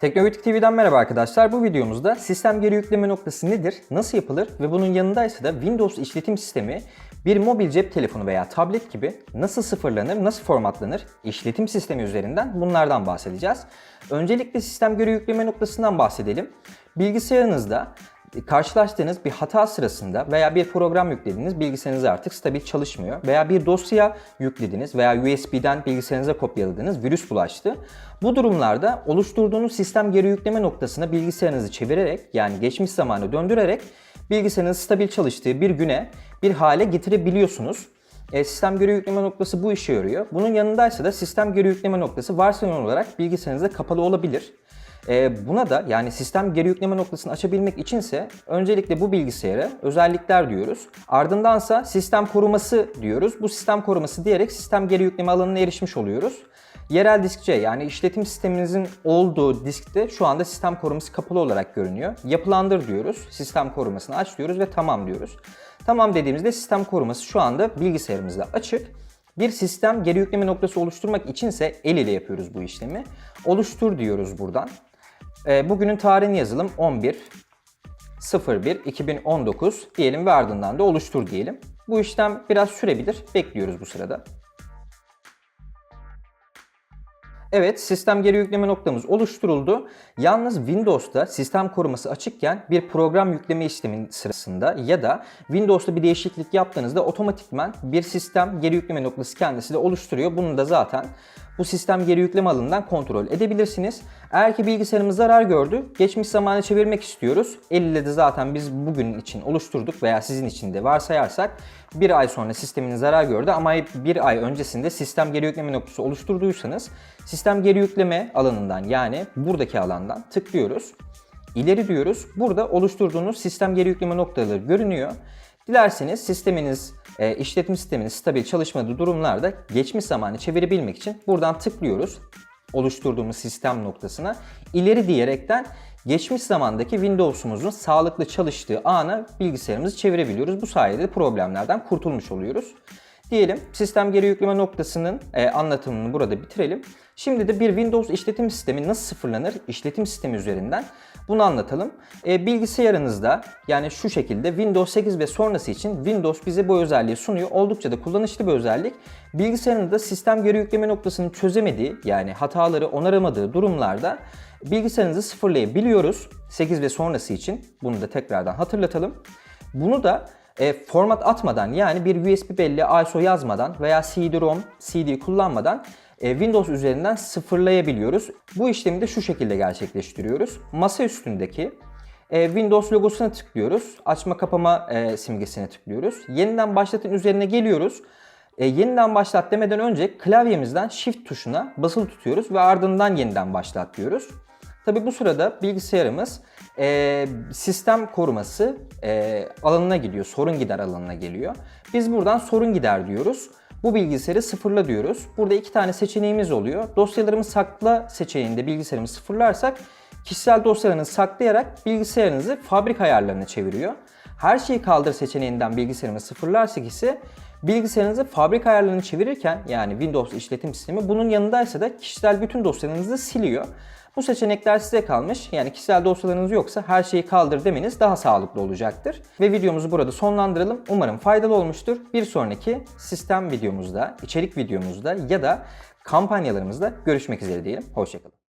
Teknobitik TV'den merhaba arkadaşlar. Bu videomuzda sistem geri yükleme noktası nedir, nasıl yapılır ve bunun yanındaysa da Windows işletim sistemi bir mobil cep telefonu veya tablet gibi nasıl sıfırlanır, nasıl formatlanır, işletim sistemi üzerinden bunlardan bahsedeceğiz. Öncelikle sistem geri yükleme noktasından bahsedelim. Bilgisayarınızda karşılaştığınız bir hata sırasında veya bir program yüklediniz, bilgisayarınız artık stabil çalışmıyor veya bir dosya yüklediniz veya USB'den bilgisayarınıza kopyaladınız, virüs bulaştı. Bu durumlarda oluşturduğunuz sistem geri yükleme noktasına bilgisayarınızı çevirerek yani geçmiş zamanı döndürerek bilgisayarınız stabil çalıştığı bir güne bir hale getirebiliyorsunuz. E, sistem geri yükleme noktası bu işe yarıyor. Bunun yanındaysa da sistem geri yükleme noktası varsayılan olarak bilgisayarınızda kapalı olabilir. E, buna da yani sistem geri yükleme noktasını açabilmek içinse öncelikle bu bilgisayara özellikler diyoruz. Ardındansa sistem koruması diyoruz. Bu sistem koruması diyerek sistem geri yükleme alanına erişmiş oluyoruz. Yerel diskçe yani işletim sisteminizin olduğu diskte şu anda sistem koruması kapalı olarak görünüyor. Yapılandır diyoruz. Sistem korumasını aç diyoruz ve tamam diyoruz. Tamam dediğimizde sistem koruması şu anda bilgisayarımızda açık. Bir sistem geri yükleme noktası oluşturmak içinse el ile yapıyoruz bu işlemi. Oluştur diyoruz buradan. Ee, Bugünün tarihini yazalım 11 01 2019 diyelim ve ardından da oluştur diyelim. Bu işlem biraz sürebilir. Bekliyoruz bu sırada. Evet, sistem geri yükleme noktamız oluşturuldu. Yalnız Windows'ta sistem koruması açıkken bir program yükleme işleminin sırasında ya da Windows'ta bir değişiklik yaptığınızda otomatikman bir sistem geri yükleme noktası kendisi de oluşturuyor. Bunu da zaten bu sistem geri yükleme alanından kontrol edebilirsiniz. Eğer ki bilgisayarımız zarar gördü, geçmiş zamanı çevirmek istiyoruz. El ile de zaten biz bugün için oluşturduk veya sizin için de varsayarsak bir ay sonra sisteminiz zarar gördü ama bir ay öncesinde sistem geri yükleme noktası oluşturduysanız sistem geri yükleme alanından yani buradaki alandan tıklıyoruz. İleri diyoruz. Burada oluşturduğunuz sistem geri yükleme noktaları görünüyor. Dilerseniz sisteminiz, e, işletim sisteminiz stabil çalışmadığı durumlarda geçmiş zamanı çevirebilmek için buradan tıklıyoruz oluşturduğumuz sistem noktasına. ileri diyerekten geçmiş zamandaki Windows'umuzun sağlıklı çalıştığı ana bilgisayarımızı çevirebiliyoruz. Bu sayede problemlerden kurtulmuş oluyoruz. Diyelim sistem geri yükleme noktasının e, anlatımını burada bitirelim. Şimdi de bir Windows işletim sistemi nasıl sıfırlanır işletim sistemi üzerinden bunu anlatalım. E, bilgisayarınızda yani şu şekilde Windows 8 ve sonrası için Windows bize bu özelliği sunuyor. Oldukça da kullanışlı bir özellik. Bilgisayarınızda sistem geri yükleme noktasını çözemediği yani hataları onaramadığı durumlarda bilgisayarınızı sıfırlayabiliyoruz. 8 ve sonrası için bunu da tekrardan hatırlatalım. Bunu da e, format atmadan yani bir USB belli ISO yazmadan veya CD-ROM, CD kullanmadan e, Windows üzerinden sıfırlayabiliyoruz. Bu işlemi de şu şekilde gerçekleştiriyoruz. Masa üstündeki e, Windows logosuna tıklıyoruz. Açma kapama e, simgesine tıklıyoruz. Yeniden başlatın üzerine geliyoruz. E, yeniden başlat demeden önce klavyemizden Shift tuşuna basılı tutuyoruz ve ardından yeniden başlat diyoruz. Tabi bu sırada bilgisayarımız e, sistem koruması e, alanına gidiyor, sorun gider alanına geliyor. Biz buradan sorun gider diyoruz. Bu bilgisayarı sıfırla diyoruz. Burada iki tane seçeneğimiz oluyor. Dosyalarımı sakla seçeneğinde bilgisayarımı sıfırlarsak kişisel dosyalarınızı saklayarak bilgisayarınızı fabrika ayarlarına çeviriyor. Her şeyi kaldır seçeneğinden bilgisayarımı sıfırlarsak ise bilgisayarınızı fabrika ayarlarını çevirirken yani Windows işletim sistemi bunun yanındaysa da kişisel bütün dosyalarınızı siliyor. Bu seçenekler size kalmış. Yani kişisel dosyalarınız yoksa her şeyi kaldır demeniz daha sağlıklı olacaktır. Ve videomuzu burada sonlandıralım. Umarım faydalı olmuştur. Bir sonraki sistem videomuzda, içerik videomuzda ya da kampanyalarımızda görüşmek üzere diyelim. Hoşçakalın.